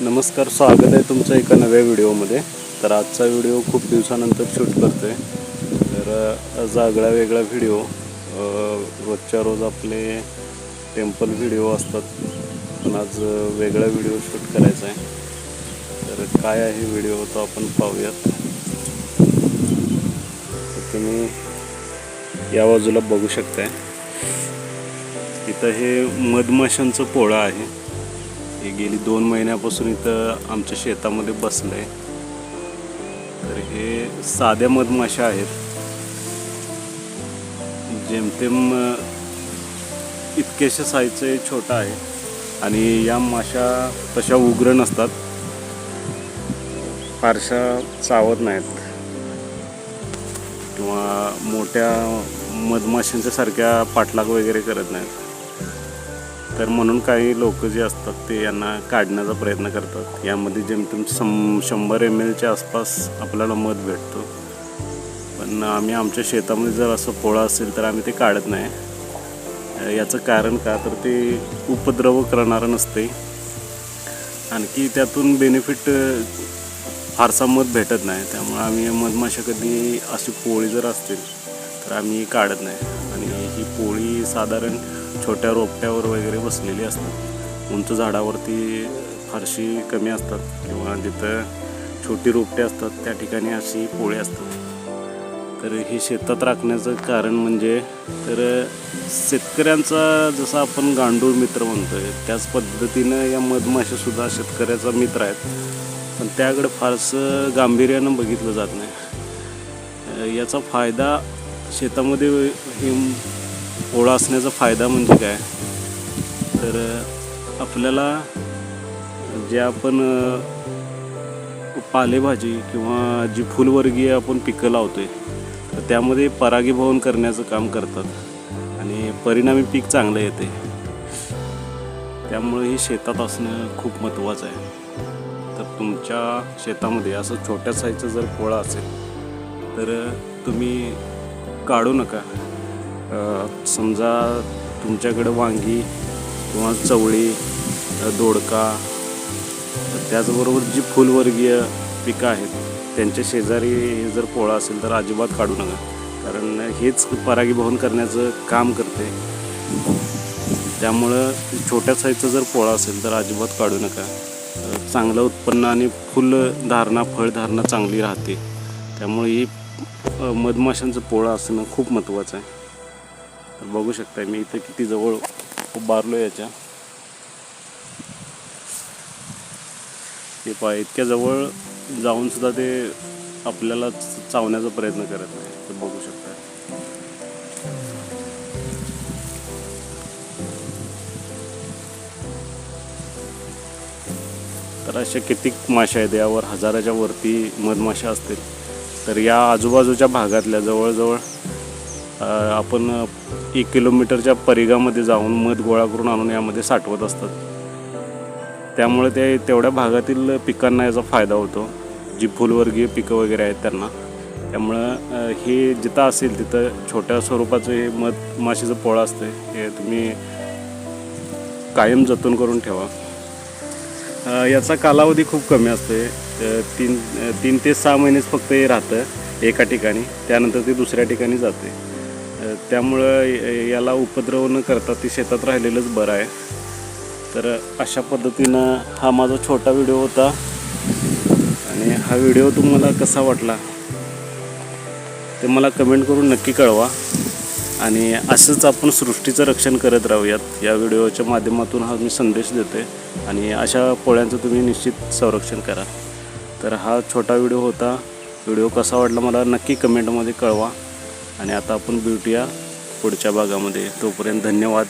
नमस्कार स्वागत आहे तुमचं एका नव्या व्हिडिओमध्ये. तर आजचा व्हिडिओ खूप दिवसानंतर शूट करतो आहे तर आज आगळा वेगळा व्हिडिओ रोजच्या रोज आपले टेम्पल व्हिडिओ असतात पण आज वेगळा व्हिडिओ शूट करायचा आहे. तर काय आहे व्हिडिओ तो आपण पाहूयात. तर तुम्ही या बाजूला बघू शकताय. इथं हे मधमाशांचं पोळं आहे. हे गेली दोन महिन्यापासून इथं आमच्या शेतामध्ये बसलं आहे तर हे साध्या मधमाशा आहेत. जेमतेम अ, इतकेशा साईजचं हे छोटा आहे. आणि या माशा तशा उग्र नसतात. फारशा चावत नाहीत. किंवा मोठ्या मधमाशांच्या सारख्या पाठलाग वगैरे करत नाहीत. तर म्हणून काही लोक जे असतात ते यांना काढण्याचा प्रयत्न करतात. यामध्ये जेमतेम सम शंभर एम एलच्या आसपास आपल्याला मध भेटतो. पण आम्ही आमच्या शेतामध्ये जर असं पोळा असेल तर आम्ही ते काढत नाही. याचं कारण का? तर ते उपद्रव करणारं नसते आणखी त्यातून बेनिफिट फारसा मध भेटत नाही. त्यामुळे आम्ही मधमाशा कधी अशी पोळी जर असतील तर आम्ही काढत नाही. आणि ही पोळी साधारण छोट्या रोपट्यावर वगैरे बसलेली असतात. उंच झाडावरती फारशी कमी असतात किंवा जिथं छोटी रोपटे असतात त्या ठिकाणी अशी पोळी असतात. तर हे शेतात राखण्याचं कारण म्हणजे तर शेतकऱ्यांचा जसं आपण गांडूळ मित्र म्हणतोय त्याच पद्धतीनं या मधमाशासुद्धा शेतकऱ्याचा मित्र आहेत. पण त्याकडे फारसं गांभीर्यानं बघितलं जात नाही. याचा फायदा शेतामध्ये हे पोळा असण्याचा फायदा म्हणजे काय? तर आपल्याला जे आपण पालेभाजी किंवा जी फुलवर्गीय आपण पिकं लावतो आहे तर त्यामध्ये परागीभवन करण्याचं काम करतात आणि परिणामी पीक चांगलं येते. त्यामुळे हे शेतात असणं खूप महत्त्वाचं आहे. तर तुमच्या शेतामध्ये असं छोट्या साईजचं जर पोळा असेल तर तुम्ही काढू नका. समजा तुमच्याकडं वांगी किंवा चवळी दोडका त्याचबरोबर जी फुलवर्गीय पिकं आहेत त्यांच्या शेजारी हे जर पोळा असेल तर अजिबात काढू नका. कारण हेच परागीभवन करण्याचं काम करते. त्यामुळं छोट्या साईजचा जर पोळा असेल तर अजिबात काढू नका. चांगलं उत्पन्न आणि फुलधारणा फळधारणा चांगली राहते. त्यामुळे ही मधमाशांचं पोळा असणं खूप महत्त्वाचं आहे. तर बघू शकताय मी इथं किती जवळ उभारलो याच्या. ते पहा इतक्या जवळ जाऊन सुद्धा ते आपल्याला चावण्याचा प्रयत्न करत नाही. तर बघू शकता तर अशा कितीक माशा आहेत यावर हजाराच्या वरती मधमाशा असतील. तर या आजूबाजूच्या भागातल्या जवळजवळ आपण एक किलोमीटरच्या परिघामध्ये जाऊन मध गोळा करून आणून यामध्ये साठवत असतात. त्यामुळे ते तेवढ्या भागातील पिकांना याचा फायदा होतो. जी फुलवर्गीय पिकं वगैरे आहेत त्यांना. त्यामुळं हे जिथं असेल तिथं छोट्या स्वरूपाचं हे मध माशीचं पोळा असते हे तुम्ही कायम जतन करून ठेवा. याचा कालावधी खूप कमी असतो. तीन तीन ते सहा महिनेच फक्त हे राहतं एका ठिकाणी. त्यानंतर ते दुसऱ्या ठिकाणी जाते. त्यामुळं याला उपद्रव न करता ते शेतात राहिलेलंच बरं आहे. तर अशा पद्धतीनं हा माझा छोटा व्हिडिओ होता. आणि हा व्हिडिओ तुम्हाला कसा वाटला ते मला कमेंट करून नक्की कळवा. आणि असंच आपण सृष्टीचं रक्षण करत राहूयात. या व्हिडिओच्या माध्यमातून हा मी संदेश देते आणि अशा पोळ्यांचं तुम्ही निश्चित संरक्षण करा. तर हा छोटा व्हिडिओ होता. व्हिडिओ कसा वाटला मला नक्की कमेंटमध्ये कळवा. आणि आता आपण भेटूया पुढच्या भागामध्ये. तोपर्यंत धन्यवाद.